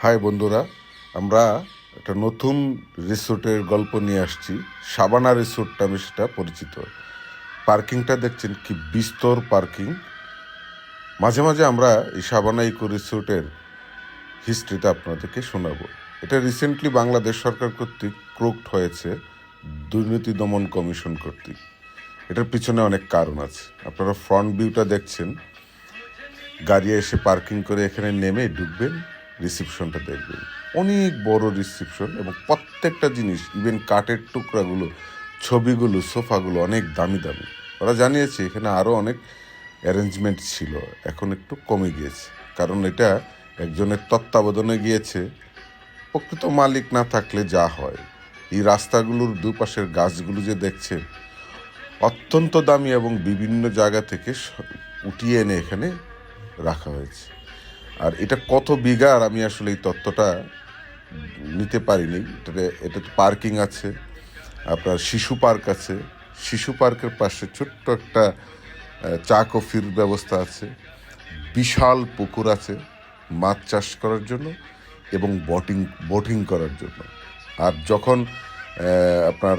High বন্ধুরা, আমরা একটা নতুন রিসোর্টের গল্প নিয়ে আসছি। সাবানা রিসোর্ট নামে সেটা পরিচিত। পার্কিংটা দেখছেন কি বিস্তর পার্কিং। মাঝে মাঝে আমরা এই সাবানা ইকো রিসোর্টের হিস্ট্রিটা আপনাদেরকে শোনাবো। এটা রিসেন্টলি বাংলাদেশ সরকার কর্তৃক ক্রোকড হয়েছে দুর্নীতি দমন কমিশন কর্তৃক। এটার পিছনে অনেক কারণ আছে। আপনারা ফ্রন্ট ভিউটা দেখছেন। গাড়ি এসে পার্কিং করে এখানে নেমে ঢুকবেন। রিসিপশনটা দেখবেন। অনেক বড় রিসিপশন এবং প্রত্যেকটা জিনিস ইভেন কাঠের টুকরাগুলো, ছবিগুলো, সোফাগুলো অনেক দামি দামি। ওরা জানিয়েছে, এখানে আরও অনেক অ্যারেঞ্জমেন্ট ছিল, এখন একটু কমে গিয়েছে। কারণ এটা একজনের তত্ত্বাবধানে গিয়েছে, প্রকৃত মালিক না থাকলে যা হয়। এই রাস্তাগুলোর দুপাশের গাছগুলো যে দেখছেন, অত্যন্ত দামি এবং বিভিন্ন জায়গা থেকে উঠিয়ে এনে এখানে রাখা হয়েছে। আর এটা কত বিঘার আমি আসলে এই তত্ত্বটা নিতে পারিনি। এটাতে এটাতে পার্কিং আছে, আপনার শিশু পার্ক আছে। শিশু পার্কের পাশে ছোট্ট একটা চা কফির ব্যবস্থা আছে। বিশাল পুকুর আছে মাছ চাষ করার জন্য এবং বোটিং বোটিং করার জন্য। আর যখন আপনার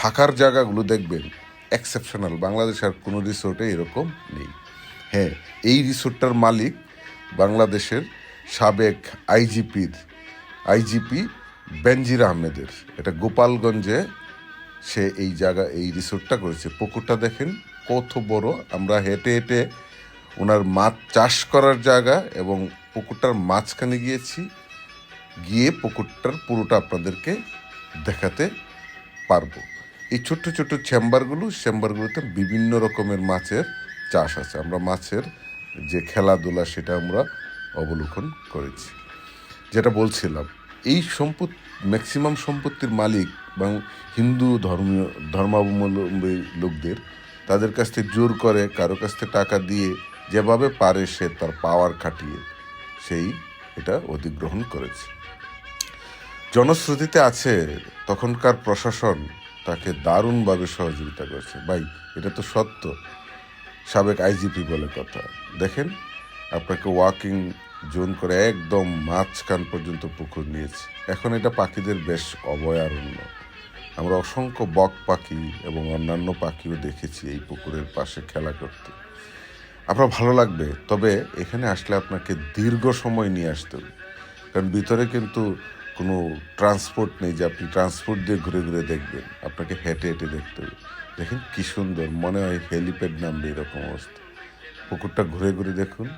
থাকার জায়গাগুলো দেখবেন এক্সেপশনাল বাংলাদেশ আর কোনো রিসোর্টে এরকম নেই। হ্যাঁ এই রিসোর্টটার মালিক বাংলাদেশের সাবেক আইজিপির, আইজিপি বেনজির আহমেদের। এটা গোপালগঞ্জে সে এই জায়গা, এই রিসোর্টটা করেছে। পুকুরটা দেখেন কত বড়। আমরা হেঁটে হেঁটে ওনার মাছ চাষ করার জায়গা এবং পুকুরটার মাঝখানে গিয়েছি। গিয়ে পুকুরটার পুরোটা আপনাদেরকে দেখাতে পারব। এই ছোট্ট ছোট্ট চেম্বারগুলো, চেম্বারগুলোতে বিভিন্ন রকমের মাছের চাষ আছে। আমরা মাছের যে খেলাধুলা সেটা আমরা অবলোকন করেছি। যেটা বলছিলাম, এই সম্পদ ম্যাক্সিমাম সম্পত্তির মালিক এবং হিন্দু ধর্মীয়, ধর্মাবলম্বী লোকদের, তাদের কাছ থেকে জোর করে, কারও কাছ থেকে টাকা দিয়ে যেভাবে পারে সে তার পাওয়ার খাটিয়ে সেই এটা অধিগ্রহণ করেছে। জনশ্রুতিতে আছে, তখনকার প্রশাসন তাকে দারুণভাবে সহযোগিতা করেছে। ভাই, এটা তো সত্য। সাবেক আইজিপি বলে কথা। দেখেন, আপনাকে ওয়াকিং জোন করে একদম মাঝখান পর্যন্ত পুকুর নিয়েছে। এখন এটা পাখিদের বেশ অভয়ারণ্য। আমরা অসংখ্য বক পাখি এবং অন্যান্য পাখিও দেখেছি এই পুকুরের পাশে খেলা করতে। আপনার ভালো লাগবে, তবে এখানে আসলে আপনাকে দীর্ঘ সময় নিয়ে আসতে হবে। কারণ ভিতরে কিন্তু কোনো ট্রান্সপোর্ট নেই যে আপনি ট্রান্সপোর্ট দিয়ে ঘুরে ঘুরে দেখবেন। আপনাকে হেঁটে হেঁটে দেখতে হবে। দেখেন কি সুন্দর, মনে হয় হেলিপ্যাড নামবে এরকম অবস্থা। পুকুরটা ঘুরে ঘুরে দেখুন,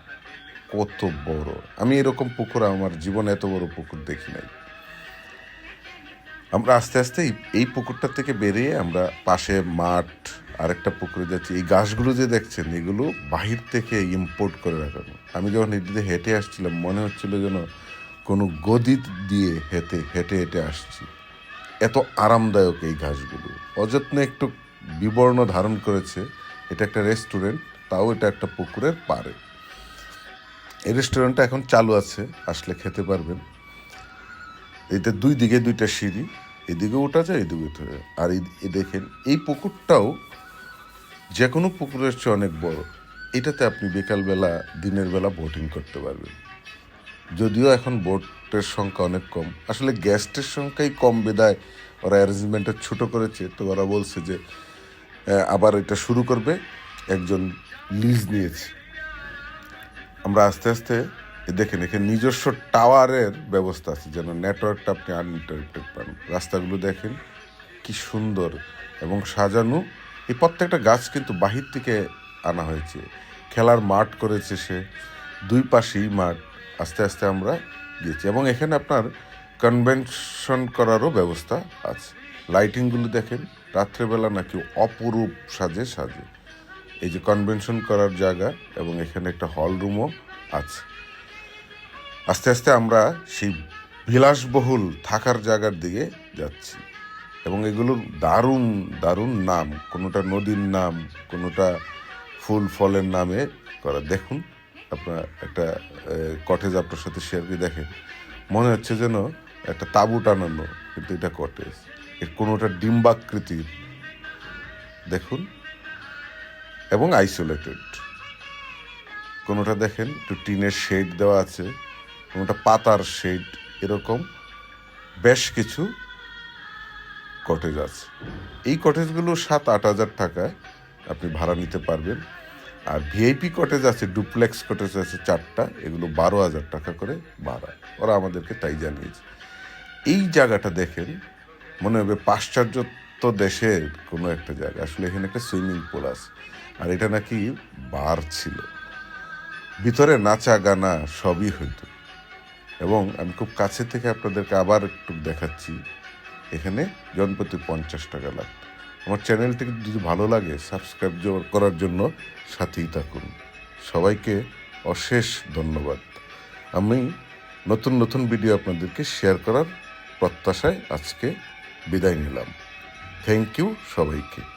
কত বড়। আমি এরকম পুকুর, আমার জীবনে এত বড় পুকুর দেখি নাই। আমরা আস্তে আস্তে এই- পুকুরটা থেকে বেরিয়ে আমরা পাশে মাঠ, আরেকটা পুকুরে যাচ্ছি। এই গাছগুলো যে দেখছেন, এগুলো বাহির থেকে ইম্পোর্ট করে রাখানো। আমি যখন এটিতে হেঁটে আসছিলাম, মনে হচ্ছিল যেন কোনো গদি দিয়ে হেঁটে হেঁটে হেঁটে আসছি। এত আরামদায়ক এই ঘাসগুলো অযত্নে একটু বিবর্ণ ধারণ করেছে। এটা একটা রেস্টুরেন্ট তাও এটা একটা পুকুরের পাড়ে। এই রেস্টুরেন্টটা এখন চালু আছে, আসলে খেতে পারবেন। এতে দুই দিকে দুইটা সিঁড়ি, এদিকে ওঠা যায়, এদিকে উঠা আর এই দেখেন, এই পুকুরটাও যে কোনো পুকুরের চেয়ে অনেক বড়। এটাতে আপনি বিকালবেলা, দিনের বেলা বোটিং করতে পারবেন। যদিও এখন বোটের সংখ্যা অনেক কম। আসলে গ্যাস্টের সংখ্যাই কম। বেদায় ওরা অ্যারেঞ্জমেন্টটা ছোটো করেছে, তো ওরা বলছে যে আবার এটা শুরু করবে। একজন লিজ নিয়েছে। আমরা আস্তে আস্তে দেখেন, এখানে নিজস্ব টাওয়ারের ব্যবস্থা আছে, যেন নেটওয়ার্কটা আপনি আনলিমিটেড পান। রাস্তাগুলো দেখেন, কি সুন্দর এবং সাজানো। এই প্রত্যেকটা গাছ কিন্তু বাহির থেকে আনা হয়েছে। খেলার মাঠ করেছে সে, দুই পাশেই মাঠ, আস্তে আস্তে আমরা গিয়েছি। এবং এখানে আপনার কনভেনশন করারও ব্যবস্থা আছে। লাইটিংগুলো দেখেন রাত্রেবেলা নাকি অপরূপ সাজে সাজে। এই যে কনভেনশন করার জায়গা এবং এখানে একটা হল রুমও আছে। আস্তে আস্তে আমরা সেই বিলাসবহুল থাকার জায়গার দিকে যাচ্ছি এবং এগুলোর দারুণ দারুণ নাম, কোনোটা নদীর নাম, কোনোটা ফুল ফলের নামে করা। দেখুন, আপনার একটা কটেজ আপনার সাথে শেয়ার করে দেখেন। মনে হচ্ছে যেন একটা তাঁবু টানানো, কিন্তু এটা কটেজ এর কোনোটা ডিম্বাকৃতির। দেখুন। এবং আইসোলেটেড কোনোটা দেখেন, একটু টিনের শেড দেওয়া আছে, কোনোটা পাতার শেড এরকম বেশ কিছু কটেজ আছে। এই কটেজগুলো সাত আট হাজার টাকায় আপনি ভাড়া নিতে পারবেন। আর ভিআইপি কটেজ আছে ডুপ্লেক্স কটেজ আছে চারটা, এগুলো বারো হাজার টাকা করে ভাড়া। ওরা আমাদেরকে তাই জানিয়েছে। এই জায়গাটা দেখেন মনে হবে পাশ্চাত্য দেশের কোনো একটা জায়গা। আসলে এখানে একটা সুইমিং পুল আছে। আর এটা নাকি বার ছিল। ভিতরে নাচা গানা সবই হইতো। এবং আমি খুব কাছে থেকে আপনাদেরকে আবার একটু দেখাচ্ছি। এখানে জনপ্রতি পঞ্চাশ টাকা লাগতো। আমার চ্যানেলটিকে যদি ভালো লাগে, সাবস্ক্রাইব করার জন্য সাথেই থাকুন। সবাইকে অশেষ ধন্যবাদ। আমি নতুন নতুন ভিডিও আপনাদেরকে শেয়ার করার প্রত্যাশায় আজকে বিদায় নিলাম। থ্যাংক ইউ সবাইকে।